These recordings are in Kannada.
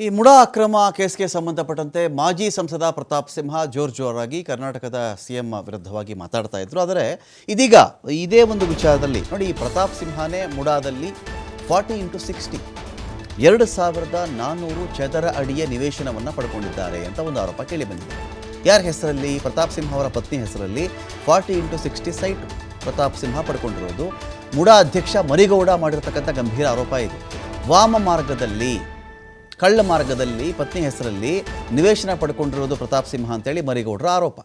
ಈ ಮುಡಾ ಅಕ್ರಮ ಕೇಸ್ಗೆ ಸಂಬಂಧಪಟ್ಟಂತೆ ಮಾಜಿ ಸಂಸದ ಪ್ರತಾಪ್ ಸಿಂಹ ಜೋರ್ ಜೋರಾಗಿ ಕರ್ನಾಟಕದ ಸಿಎಂ ವಿರುದ್ಧವಾಗಿ ಮಾತಾಡ್ತಾ ಇದ್ರು. ಆದರೆ ಇದೀಗ ಇದೇ ಒಂದು ವಿಚಾರದಲ್ಲಿ ನೋಡಿ, ಈ ಪ್ರತಾಪ್ ಸಿಂಹನೇ ಮುಡಾದಲ್ಲಿ ಫಾರ್ಟಿ ಇಂಟು ಸಿಕ್ಸ್ಟಿ, ಎರಡು ಸಾವಿರದ ನಾನ್ನೂರು ಚದರ ಅಡಿಯ ನಿವೇಶನವನ್ನು ಪಡ್ಕೊಂಡಿದ್ದಾರೆ ಅಂತ ಒಂದು ಆರೋಪ ಕೇಳಿ ಬಂದಿದೆ. ಯಾರ ಹೆಸರಲ್ಲಿ? ಪ್ರತಾಪ್ ಸಿಂಹ ಅವರ ಪತ್ನಿ ಹೆಸರಲ್ಲಿ forty into sixty site Pratap Simha ಪಡ್ಕೊಂಡಿರೋದು. MUDA ಅಧ್ಯಕ್ಷ ಮರಿಗೌಡ ಮಾಡಿರ್ತಕ್ಕಂಥ ಗಂಭೀರ ಆರೋಪ ಇದು. ವಾಮ ಮಾರ್ಗದಲ್ಲಿ ಕಳ್ಳ ಮಾರ್ಗದಲ್ಲಿ ಪತ್ನಿ ಹೆಸರಲ್ಲಿ ನಿವೇಶನ ಪಡ್ಕೊಂಡಿರೋದು ಪ್ರತಾಪ್ ಸಿಂಹ ಅಂತೇಳಿ ಮರಿಗೌಡರ ಆರೋಪ.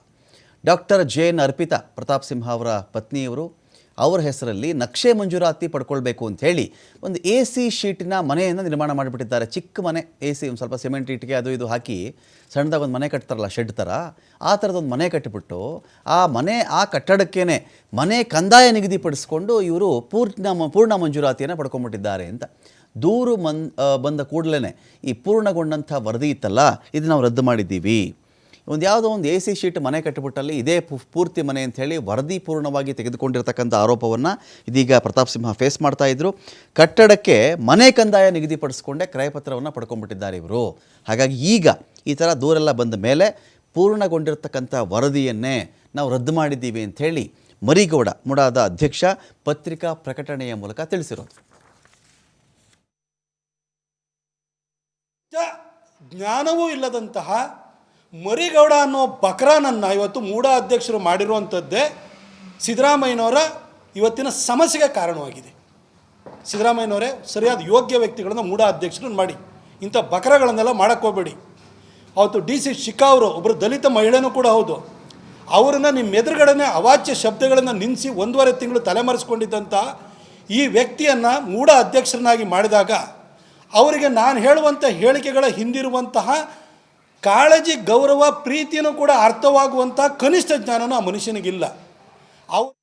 ಡಾಕ್ಟರ್ ಜೇನ್ ಅರ್ಪಿತಾ, ಪ್ರತಾಪ್ ಸಿಂಹ ಅವರ ಪತ್ನಿಯವರು ಅವರ ಹೆಸರಲ್ಲಿ ನಕ್ಷೆ ಮಂಜೂರಾತಿ ಪಡ್ಕೊಳ್ಬೇಕು ಅಂತ ಹೇಳಿ ಒಂದು ಎ ಸಿ ಶೀಟಿನ ಮನೆಯನ್ನು ನಿರ್ಮಾಣ ಮಾಡಿಬಿಟ್ಟಿದ್ದಾರೆ. ಚಿಕ್ಕ ಮನೆ, ಎ ಸಿ ಒಂದು ಸ್ವಲ್ಪ ಸಿಮೆಂಟ್ ಇಟ್ಟಿಗೆ ಅದು ಇದು ಹಾಕಿ ಸಣ್ಣದಾಗ ಒಂದು ಮನೆ ಕಟ್ತಾರಲ್ಲ ಶೆಡ್ ಥರ ಆ ಥರದೊಂದು ಮನೆ ಕಟ್ಟಿಬಿಟ್ಟು ಆ ಮನೆ, ಆ ಕಟ್ಟಡಕ್ಕೇನೆ ಮನೆ ಕಂದಾಯ ನಿಗದಿಪಡಿಸ್ಕೊಂಡು ಇವರು ಪೂರ್ಣ ಪೂರ್ಣ ಮಂಜೂರಾತಿಯನ್ನು ಪಡ್ಕೊಂಬಿಟ್ಟಿದ್ದಾರೆ ಅಂತ. ದೂರು ಮನ್ ಬಂದ ಕೂಡಲೇ ಈ ಪೂರ್ಣಗೊಂಡಂಥ ವರದಿ ಇತ್ತಲ್ಲ ಇದು ನಾವು ರದ್ದು ಮಾಡಿದ್ದೀವಿ. ಒಂದು ಯಾವುದೋ ಒಂದು ಎ ಸಿ ಶೀಟ್ ಮನೆ ಕಟ್ಟಿಬಿಟ್ಟಲ್ಲಿ ಇದೇ ಪೂರ್ತಿ ಮನೆ ಅಂತ ವರದಿ ಪೂರ್ಣವಾಗಿ ತೆಗೆದುಕೊಂಡಿರ್ತಕ್ಕಂಥ ಆರೋಪವನ್ನು ಇದೀಗ ಪ್ರತಾಪ್ ಸಿಂಹ ಫೇಸ್ ಮಾಡ್ತಾ ಇದ್ದರು ಕಟ್ಟಡಕ್ಕೆ ಮನೆ ಕಂದಾಯ ನಿಗದಿಪಡಿಸ್ಕೊಂಡೇ ಕ್ರಯಪತ್ರವನ್ನು ಪಡ್ಕೊಂಡ್ಬಿಟ್ಟಿದ್ದಾರೆ ಇವರು. ಹಾಗಾಗಿ ಈಗ ಈ ಥರ ದೂರೆಲ್ಲ ಬಂದ ಮೇಲೆ ಪೂರ್ಣಗೊಂಡಿರ್ತಕ್ಕಂಥ ವರದಿಯನ್ನೇ ನಾವು ರದ್ದು ಮಾಡಿದ್ದೀವಿ ಅಂಥೇಳಿ ಮರಿಗೌಡ, ಮುಡಾದ ಅಧ್ಯಕ್ಷ ಪತ್ರಿಕಾ ಪ್ರಕಟಣೆಯ ಮೂಲಕ ತಿಳಿಸಿರೋದು. ಜ್ಞಾನವೂ ಇಲ್ಲದಂತಹ ಮರಿಗೌಡ ಅನ್ನೋ ಬಕ್ರಾನನ್ನು ಇವತ್ತು ಮೂಢ ಅಧ್ಯಕ್ಷರು ಮಾಡಿರುವಂಥದ್ದೇ ಸಿದ್ದರಾಮಯ್ಯನವರ ಇವತ್ತಿನ ಸಮಸ್ಯೆಗೆ ಕಾರಣವಾಗಿದೆ. ಸಿದ್ದರಾಮಯ್ಯನವರೇ ಸರಿಯಾದ ಯೋಗ್ಯ ವ್ಯಕ್ತಿಗಳನ್ನು ಮೂಢ ಅಧ್ಯಕ್ಷರನ್ನು ಮಾಡಿ. ಇಂಥ ಬಕರಗಳನ್ನೆಲ್ಲ ಮಾಡಕ್ಕೆ ಹೋಗಬೇಡಿ. ಅವತ್ತು ಡಿ ಸಿ ಶಿಖಾ ಅವರು ಒಬ್ಬರು ದಲಿತ ಮಹಿಳೆನೂ ಕೂಡ ಹೌದು. ಅವರನ್ನು ನಿಮ್ಮ ಎದುರುಗಡೆನೆ ಅವಾಚ್ಯ ಶಬ್ದಗಳನ್ನು ನಿಲ್ಲಿಸಿ ಒಂದೂವರೆ ತಿಂಗಳು ತಲೆಮರೆಸ್ಕೊಂಡಿದ್ದಂಥ ಈ ವ್ಯಕ್ತಿಯನ್ನು ಮೂಢ ಅಧ್ಯಕ್ಷರನ್ನಾಗಿ ಮಾಡಿದಾಗ ಅವರಿಗೆ ನಾನು ಹೇಳುವಂಥ ಹೇಳಿಕೆಗಳ ಹಿಂದಿರುವಂತಹ ಕಾಳಜಿ ಗೌರವ ಪ್ರೀತಿಯೂ ಕೂಡ ಅರ್ಥವಾಗುವಂಥ ಕನಿಷ್ಠ ಜ್ಞಾನನೂ ಆ ಮನುಷ್ಯನಿಗಿಲ್ಲ. ಅವು